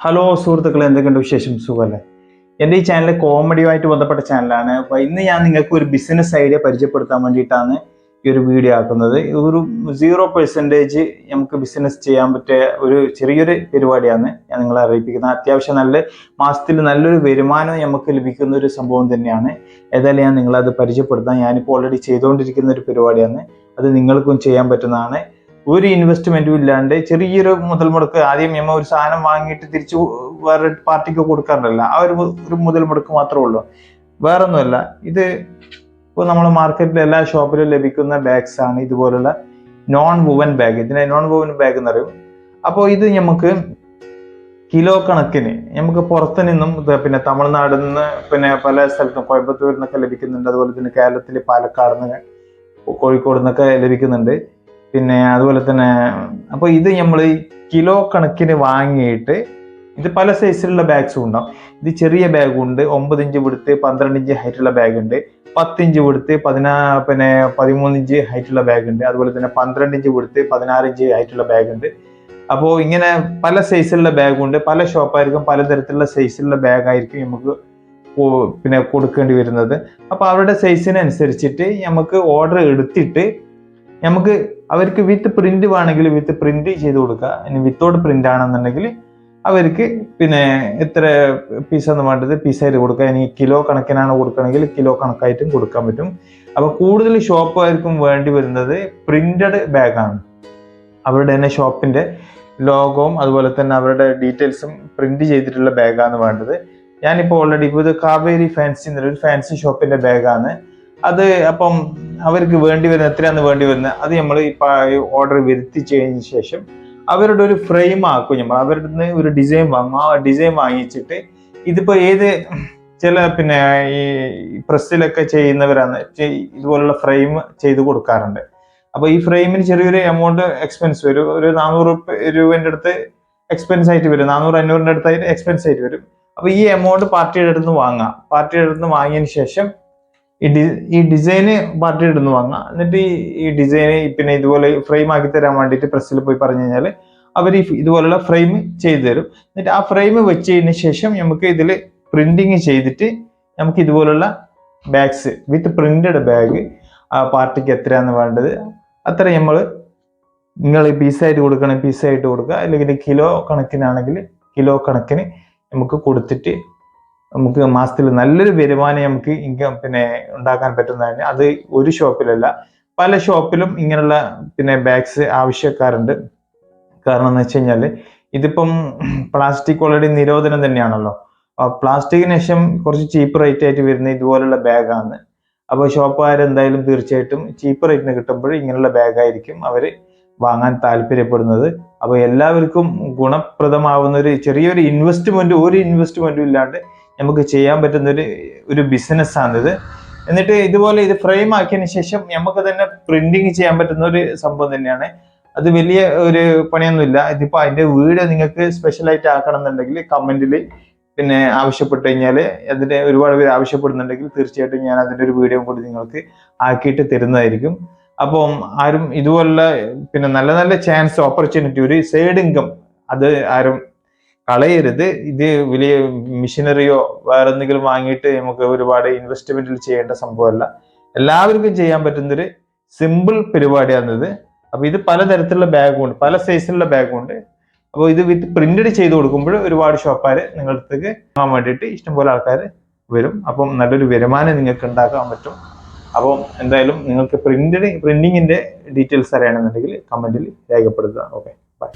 Hello സുഹൃത്തുക്കളെ എന്തൊക്കെയുണ്ട് വിശേഷം? സുഖമല്ലേ? എന്റെ ഈ ചാനൽ കോമഡിയുമായിട്ട് ബന്ധപ്പെട്ട ചാനലാണ് അപ്പോൾ ഇന്ന് ഞാൻ നിങ്ങൾക്ക് ഒരു ബിസിനസ് ഐഡിയ പരിചയപ്പെടുത്താൻ വേണ്ടിയിട്ടാണ് ഈ ഒരു വീഡിയോ ആക്കുന്നത്. ഇതൊരു സീറോ പെർസെന്റേജ് നമുക്ക് ബിസിനസ് ചെയ്യാൻ പറ്റിയ ഒരു ചെറിയൊരു പരിപാടിയാണ്. ഞാൻ നിങ്ങളെ അറിയിപ്പിക്കുന്നത്. അത്യാവശ്യം നല്ല മാസത്തിൽ നല്ലൊരു വരുമാനം നമുക്ക് ലഭിക്കുന്ന ഒരു സംഭവം തന്നെയാണ്. ഏതായാലും ഞാൻ നിങ്ങളത് പരിചയപ്പെടുത്താം. ഞാനിപ്പോൾ ഓൾറെഡി ചെയ്തുകൊണ്ടിരിക്കുന്ന ഒരു പരിപാടിയാണ്. അത് നിങ്ങൾക്കും ചെയ്യാൻ പറ്റുന്നതാണ്. ഒരു ഇൻവെസ്റ്റ്മെന്റും ഇല്ലാണ്ട് ചെറിയൊരു മുതൽ മുടക്ക് ആദ്യം നമ്മൾ ഒരു സാധനം വാങ്ങിയിട്ട് തിരിച്ചു വേറെ പാർട്ടിക്ക് കൊടുക്കാറുണ്ടല്ല. ആ ഒരു ഒരു മുതൽ മുടക്ക് മാത്രമേ ഉള്ളൂ. വേറെ ഒന്നുമല്ല ഇത് ഇപ്പോൾ നമ്മൾ മാർക്കറ്റിലെ എല്ലാ ഷോപ്പിലും ലഭിക്കുന്ന ബാഗ്സ് ആണ് ഇതുപോലുള്ള നോൺ വുവൻ ബാഗ് ഇതിനെ നോൺ വുവൻ ബാഗ് എന്ന് പറയും. അപ്പോൾ ഇത് നമുക്ക് കിലോ കണക്കിന് നമുക്ക് പുറത്തു നിന്നും പിന്നെ തമിഴ്നാടിൽ നിന്ന് പിന്നെ പല സ്ഥലത്തും കോയമ്പത്തൂരിൽ നിന്നൊക്കെ ലഭിക്കുന്നുണ്ട്. അതുപോലെ തന്നെ കേരളത്തിൽ പാലക്കാട് നിന്ന് കോഴിക്കോട് നിന്നൊക്കെ ലഭിക്കുന്നുണ്ട്. പിന്നെ അതുപോലെ തന്നെ അപ്പോൾ ഇത് നമ്മൾ കിലോ കണക്കിന് വാങ്ങിയിട്ട് ഇത് പല സൈസിലുള്ള ബാഗ്സും ഉണ്ടാവും. ഇത് ചെറിയ ബാഗുണ്ട് ഒമ്പത് ഇഞ്ച് വിടുത്ത് പന്ത്രണ്ട് ഇഞ്ച് ഹൈറ്റുള്ള ബാഗ് ഉണ്ട് പത്തിഞ്ച് വിടുത്ത് പതിനാ പിന്നെ പതിമൂന്ന് ഇഞ്ച് ഹൈറ്റുള്ള ബാഗ് ഉണ്ട് അതുപോലെ തന്നെ പന്ത്രണ്ട് ഇഞ്ച് വിടുത്ത് പതിനാറ് ഇഞ്ച് ഹൈറ്റുള്ള ബാഗ് ഉണ്ട്. അപ്പോൾ ഇങ്ങനെ പല സൈസിലുള്ള ബാഗുണ്ട് പല ഷോപ്പായിരിക്കും പലതരത്തിലുള്ള സൈസിലുള്ള ബാഗായിരിക്കും നമുക്ക് പിന്നെ കൊടുക്കേണ്ടി വരുന്നത്. അപ്പോൾ അവരുടെ സൈസിനനുസരിച്ചിട്ട് നമുക്ക് ഓർഡർ എടുത്തിട്ട് നമുക്ക് അവർക്ക് വിത്ത് പ്രിന്റ് വേണമെങ്കിൽ വിത്ത് പ്രിന്റ് ചെയ്ത് കൊടുക്കുക. ഇനി വിത്തൗട്ട് പ്രിന്റ് ആണെന്നുണ്ടെങ്കിൽ അവർക്ക് പിന്നെ എത്ര പീസ് എന്ന് വേണ്ടത്? പീസ് ആയിട്ട് കൊടുക്കുക. ഇനി കിലോ കണക്കിനാണ് കൊടുക്കണമെങ്കിൽ കിലോ കണക്കായിട്ടും കൊടുക്കാൻ പറ്റും. അപ്പോൾ കൂടുതൽ ഷോപ്പുകാർക്കും വേണ്ടി വരുന്നത് പ്രിന്റഡ് ബാഗാണ് അവരുടെ തന്നെ ഷോപ്പിന്റെ ലോഗോവും അതുപോലെ തന്നെ അവരുടെ ഡീറ്റെയിൽസും പ്രിന്റ് ചെയ്തിട്ടുള്ള ബാഗാണ് വേണ്ടത്. ഞാനിപ്പോൾ ഓൾറെഡി ഇപ്പോൾ ഇത് കാവേരി ഫാൻസി എന്നൊരു ഫാൻസി ഷോപ്പിന്റെ ബാഗാണ് അത് അപ്പം അവർക്ക് വേണ്ടി വരുന്ന എത്രയാണ് വേണ്ടി വരുന്നത് അത് നമ്മൾ ഈ ഓർഡർ വരുത്തിച്ചതിന് ശേഷം അവരുടെ ഒരു ഫ്രെയിം ആക്കും നമ്മൾ. അവരുടെ നിന്ന് ഒരു ഡിസൈൻ വാങ്ങും. ആ ഡിസൈൻ വാങ്ങിച്ചിട്ട് ഇതിപ്പോൾ ഏത് ചില പിന്നെ ഈ പ്രസ്സിലൊക്കെ ചെയ്യുന്നവരാണ് ഇതുപോലുള്ള ഫ്രെയിം ചെയ്ത് കൊടുക്കാറുണ്ട്. അപ്പോൾ ഈ ഫ്രെയിമിന് ചെറിയൊരു എമൗണ്ട് എക്സ്പെൻസ് വരും. ഒരു നാനൂറ് രൂപേന്റെ അടുത്ത് എക്സ്പെൻസ് ആയിട്ട് വരും. നാനൂറ് അഞ്ഞൂറിന്റെ അടുത്തായിട്ട് എക്സ്പെൻസ് ആയിട്ട് വരും. അപ്പോൾ ഈ എമൗണ്ട് പാർട്ടിയുടെ അടുത്ത് നിന്ന് വാങ്ങാം. പാർട്ടിയുടെ അടുത്ത് നിന്ന് വാങ്ങിയതിന് ശേഷം ഈ ഡി ഈ ഡിസൈന് പാർട്ടിയുടെ ഇടുന്നു വാങ്ങാം എന്നിട്ട് ഈ ഡിസൈന് പിന്നെ ഇതുപോലെ ഫ്രെയിം ആക്കി തരാൻ വേണ്ടിയിട്ട് പ്രസ്സിൽ പോയി പറഞ്ഞു കഴിഞ്ഞാൽ അവർ ഇതുപോലുള്ള ഫ്രെയിം ചെയ്തു തരും. എന്നിട്ട് ആ ഫ്രെയിം വെച്ചതിന് ശേഷം നമുക്ക് ഇതിൽ പ്രിന്റിങ് ചെയ്തിട്ട് നമുക്ക് ഇതുപോലുള്ള ബാഗ്സ് വിത്ത് പ്രിന്റഡ് ബാഗ് ആ പാർട്ടിക്ക് എത്രയാണെന്ന് വേണ്ടത് അത്ര നമ്മൾ നിങ്ങൾ പീസായിട്ട് കൊടുക്കണേ പീസായിട്ട് കൊടുക്കുക. അല്ലെങ്കിൽ കിലോ കണക്കിനാണെങ്കിൽ കിലോ കണക്കിന് നമുക്ക് കൊടുത്തിട്ട് നമുക്ക് മാസത്തിൽ നല്ലൊരു വരുമാനം നമുക്ക് ഇൻകം പിന്നെ ഉണ്ടാക്കാൻ പറ്റുന്നതാണ്. അത് ഒരു ഷോപ്പിലല്ല. പല ഷോപ്പിലും ഇങ്ങനെയുള്ള പിന്നെ ബാഗ്സ് ആവശ്യക്കാരുണ്ട്. കാരണം എന്ന് വെച്ച് കഴിഞ്ഞാൽ ഇതിപ്പം പ്ലാസ്റ്റിക് ഓൾറെഡി നിരോധനം തന്നെയാണല്ലോ. പ്ലാസ്റ്റിക്കിന് ശേഷം കുറച്ച് ചീപ്പ് റേറ്റ് ആയിട്ട് വരുന്ന ഇതുപോലുള്ള ബാഗാണ് അപ്പോൾ ഷോപ്പുകാർ എന്തായാലും തീർച്ചയായിട്ടും ചീപ്പ് റേറ്റിന് കിട്ടുമ്പോൾ ഇങ്ങനെയുള്ള ബാഗായിരിക്കും അവർ വാങ്ങാൻ താല്പര്യപ്പെടുന്നത്. അപ്പോൾ എല്ലാവർക്കും ഗുണപ്രദമാവുന്ന ഒരു ചെറിയൊരു ഇൻവെസ്റ്റ്മെന്റ് ഒരു ഇൻവെസ്റ്റ്മെന്റും ഇല്ലാണ്ട് നമുക്ക് ചെയ്യാൻ പറ്റുന്ന ഒരു ഒരു ബിസിനസ്സാണിത് എന്നിട്ട് ഇതുപോലെ ഇത് ഫ്രെയിം ആക്കിയതിന് ശേഷം നമുക്ക് തന്നെ പ്രിന്റിങ് ചെയ്യാൻ പറ്റുന്ന ഒരു സംഭവം തന്നെയാണ്. അത് വലിയ ഒരു പണിയൊന്നുമില്ല. ഇതിപ്പോ അതിന്റെ വീട് നിങ്ങൾക്ക് സ്പെഷ്യൽ ആയിട്ട് ആക്കണം എന്നുണ്ടെങ്കിൽ കമന്റിൽ പിന്നെ ആവശ്യപ്പെട്ട് കഴിഞ്ഞാൽ അതിന്റെ ഒരുപാട് പേര് ആവശ്യപ്പെടുന്നുണ്ടെങ്കിൽ തീർച്ചയായിട്ടും ഞാൻ അതിന്റെ ഒരു വീഡിയോ കൂടി നിങ്ങൾക്ക് ആക്കിയിട്ട് തരുന്നതായിരിക്കും. അപ്പം ആരും ഇതുപോലുള്ള പിന്നെ നല്ല നല്ല ചാൻസ് ഓപ്പർച്യൂണിറ്റി ഒരു സൈഡ് ഇൻകം അത് ആരും കളയരുത്. ഇത് വലിയ മിഷനറിയോ വേറെ എന്തെങ്കിലും വാങ്ങിയിട്ട് നമുക്ക് ഒരുപാട് ഇൻവെസ്റ്റ്മെന്റിൽ ചെയ്യേണ്ട സംഭവമല്ല. എല്ലാവർക്കും ചെയ്യാൻ പറ്റുന്നൊരു സിമ്പിൾ പരിപാടിയാണിത്. അപ്പൊ ഇത് പലതരത്തിലുള്ള ബാഗും ഉണ്ട് പല സൈസിലുള്ള ബാഗും ഉണ്ട് അപ്പോൾ ഇത് വിത്ത് പ്രിന്റഡ് ചെയ്ത് കൊടുക്കുമ്പോൾ ഒരുപാട് ഷോപ്പാർ നിങ്ങളുടെ അടുത്തേക്ക് വാങ്ങാൻ വേണ്ടിയിട്ട് ഇഷ്ടംപോലെ ആൾക്കാർ വരും. അപ്പം നല്ലൊരു വരുമാനം നിങ്ങൾക്ക് ഉണ്ടാക്കാൻ പറ്റും. അപ്പം എന്തായാലും നിങ്ങൾക്ക് പ്രിന്റഡ് പ്രിന്റിങ്ങിന്റെ ഡീറ്റെയിൽസ് അറിയണമെന്നുണ്ടെങ്കിൽ കമന്റിൽ രേഖപ്പെടുത്തുക. Okay bye